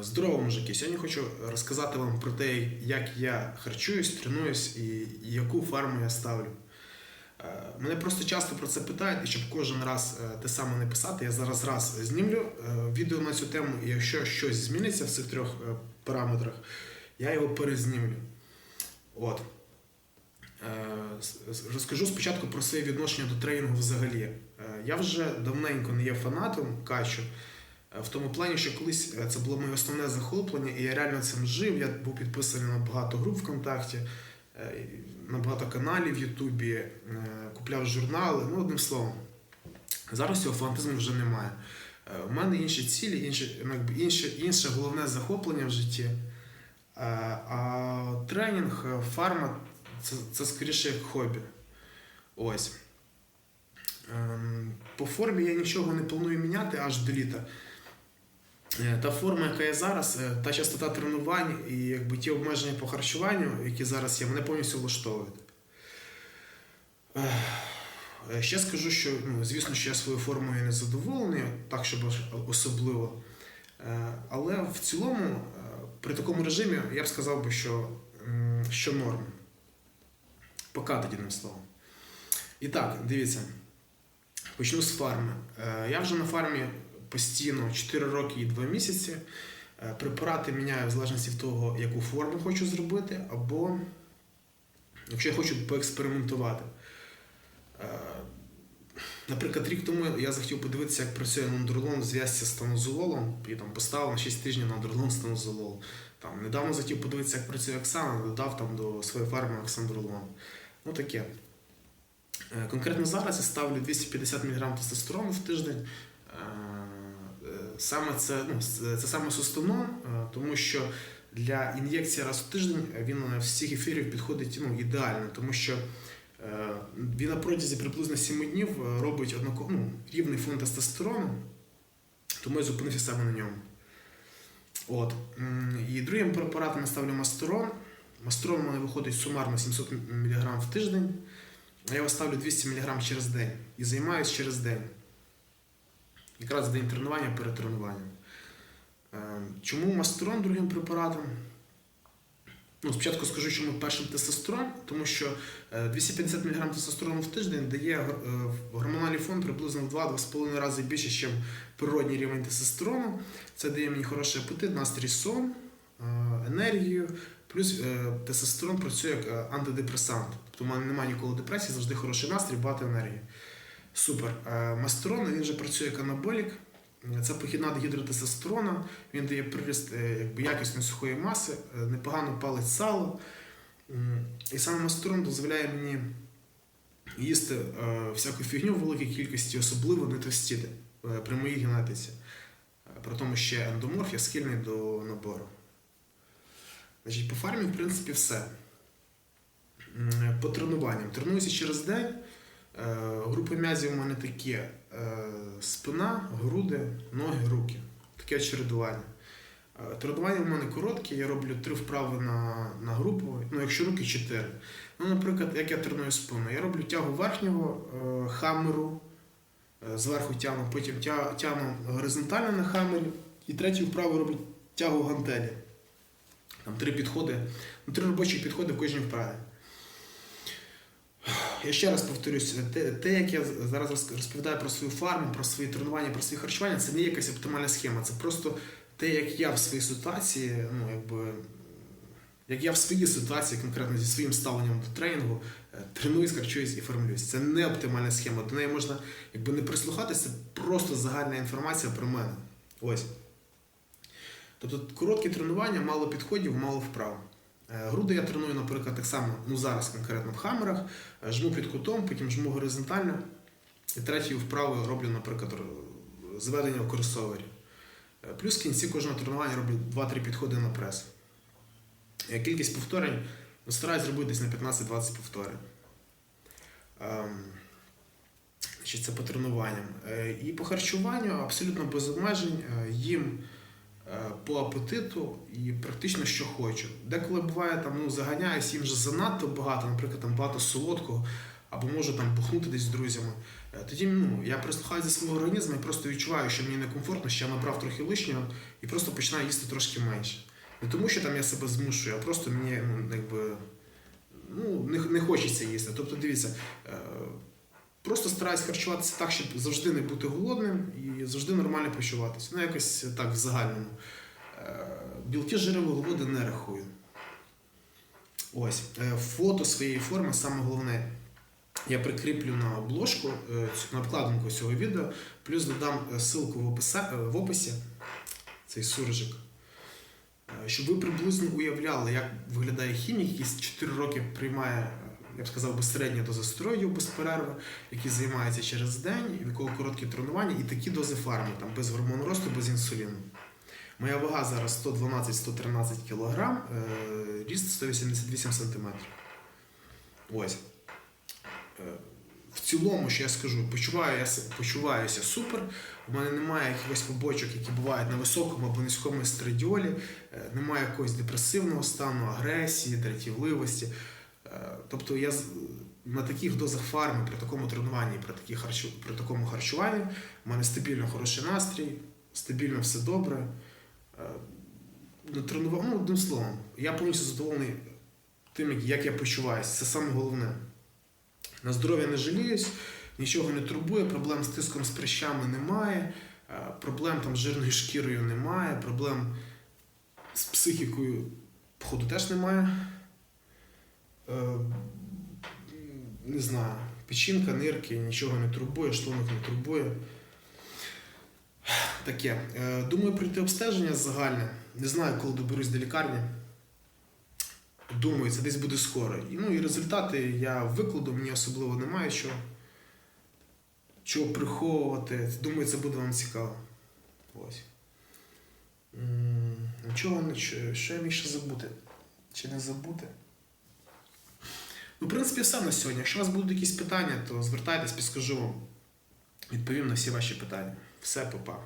Здорово, мужики! Сьогодні хочу розказати вам про те, як я харчуюсь, тренуюсь і яку фарму я ставлю. Е, Мене просто часто про це питають, і щоб кожен раз е, те саме не писати, я зараз раз знімлю е, відео на цю тему, і якщо щось зміниться в цих трьох параметрах, я його перезнімлю. От. Розкажу спочатку про своє відношення до тренінгу взагалі. Я вже давненько не є фанатом качу. Е, В тому плані, що колись е, це було моє основне захоплення, і я реально цим жив. Я був підписаний на багато груп ВКонтакті, е, на багато каналів в Ютубі, купляв журнали. Ну, одним словом, зараз цього фанатизму вже немає. У мене інші цілі, інші, ну, інше, інше головне захоплення в житті. А тренінг, фарма це, це скоріше як хобі. Ось. Ем, По формі я нічого не планую міняти аж до літа. Е, Та форма, яка є зараз, е, та частота тренувань і якби ті обмеження по харчуванню, які зараз є, мене повністю влаштовують. Е, Ще скажу, що ну, звісно, що я своєю формою не задоволений, так щоб особливо. Але в цілому, при такому режимі, я б сказав би, що, що норм. Покатить одним словом. І так, дивіться. Почну з фарми. Я вже на фармі постійно 4 роки і 2 місяці. Е, Препарати міняю в залежності від того, яку форму хочу зробити, або якщо я хочу поекспериментувати. Е, Наприклад, рік тому я захотів подивитися, як працює нондролон в зв'язці з танозололом, і там поставив на 6 тижнів нондролон з танозолол. Там недавно захотів подивитися, як працює Оксана, додав там до своєї фарми оксандролон. Ну таке. Е, Конкретно зараз я ставлю 250 мг тестостерону в тиждень. Саме це, ну, це саме сустанон, е, тому що для ін'єкції раз в тиждень він всіх ефірів підходить ну, ідеально, тому що е, він на протязі приблизно 7 днів е, робить однако, ну, рівний фон тестостерону, тому я зупинився саме на ньому. От. І другим препаратом я ставлю мастерон. Мастерон у мене виходить сумарно 700 мг в тиждень. Я його ставлю 200 мг через день і займаюся через день. Якраз день тренування перед тренуванням. Е, Чому мастерон другим препаратом? Ну, спочатку скажу, чому першим тестостерон, тому що е, 250 мг тестостерону в тиждень дає е, гормональний фон приблизно в 2-2,5 рази більше, ніж природній рівень тестостерону. Це дає мені хороший апетит, настрій сон, е, енергію. Плюс е, тестостерон працює як е, антидепресант. Тобто в мене немає ніколи депресії, завжди хороший настрій, багато енергії. Супер. Е, Мастерон він же працює як анаболік. Це похідна до. Він дає приріст е, якби, якісної сухої маси, е, непогано палить сало. І саме мастерон дозволяє мені їсти всяку фігню в великій кількості, особливо не товстіти при моїй генетиці. При тому ще ендоморф я схильний до набору. Значить, по фармі, в принципі, все. По тренуванням. Тренуюся через день. Е, Групи м'язів у мене такі: е, спина, груди, ноги, руки. Таке чередування. Е, Тренування в мене короткі, я роблю три вправи на, на групу, ну якщо руки 4. Ну, наприклад, як я треную спину, я роблю тягу верхнього е, хамеру, е, зверху тягну, потім тя- тягну горизонтально на хамері, і третю вправу роблю тягу гантелі. Там три підходи, ну, три робочі підходи в кожній вправі. Я ще раз повторюсь, те, те, як я зараз розповідаю про свою фарму, про свої тренування, про свої харчування, це не якась оптимальна схема. Це просто те, як я в своїй ситуації, ну якби. Як я в своїй ситуації, конкретно зі своїм ставленням до тренінгу, е, тренуюсь, харчуюсь і формулююсь. Це не оптимальна схема. До неї можна якби не прислухатися, це просто загальна інформація про мене. Ось. Тобто короткі тренування, мало підходів, мало вправ. Е, Груди я треную, наприклад, так само, ну зараз конкретно в хамерах, е, жму під кутом, потім жму горизонтально. І третю вправу роблю, наприклад, зведення в кросовері. Е, Плюс в кінці кожного тренування роблю 2-3 підходи на прес. Кількість повторень ну, стараюсь зробити десь на 15-20 повторень. Ем, це по тренуванням. І по харчуванню абсолютно без обмежень їм по апетиту і практично що хочу. Деколи буває там, ну, заганяюсь, їм вже занадто багато, наприклад, там багато солодкого, або можу там бухнути десь з друзями. Е, Тоді ну, я прислухаюся до свого організму і просто відчуваю, що мені некомфортно, що я набрав трохи лишнього і просто починаю їсти трошки менше. Не тому, що там я себе змушую, а просто мені ну, якби, ну, не, не хочеться їсти. Тобто, дивіться, е, просто стараюсь харчуватися так, щоб завжди не бути голодним і завжди нормально почуватися. Ну, якось так в загальному. Е, Білки жири вуглеводи не рахую. Ось. Е, Фото своєї форми саме головне. Я прикріплю на обложку, е, на обкладинку цього відео, плюс додам ссылку в, описа, в описі, цей суржик, щоб ви приблизно уявляли, як виглядає хімік, який з 4 роки приймає, я б сказав, безсередньо дозу стероїдів без перерви, який займається через день, в якого короткі тренування, і такі дози фарми, там без гормону росту, без інсуліну. Моя вага зараз 112-113 кг, е, ріст 188 см. Ось. Е, В цілому, що я скажу, почуваю я, почуваюся супер. У мене немає якихось побочок, які бувають на високому або низькому естрадіолі, е, немає якогось депресивного стану, агресії, дратівливості. Е, Тобто я на таких дозах фарми, при такому тренуванні, при, такій харчу, при такому харчуванні, у мене стабільно хороший настрій, стабільно все добре. Е, Ну, тренував, ну, одним словом, я повністю задоволений тим, як- як я почуваюся. Це саме головне. На здоров'я не жаліюсь, нічого не турбує, проблем з тиском з прищами немає, е, проблем там з жирною шкірою немає, проблем з психікою, походу, теж немає. Не знаю, печінка, нирки, нічого не турбує, шлунок не турбує. Таке. Е, Думаю, пройти обстеження загальне. Не знаю, коли доберусь до лікарні. Думаю, це десь буде скоро. Ну, і результати я викладу, мені особливо немає що, чого приховувати. Думаю, це буде вам цікаво. Ось. Нічого. Що я міг ще забути? Чи не забути? Ну, в принципі, все на сьогодні. Якщо у вас будуть якісь питання, то звертайтесь, підскажу вам. Відповім на всі ваші питання. Все, папа.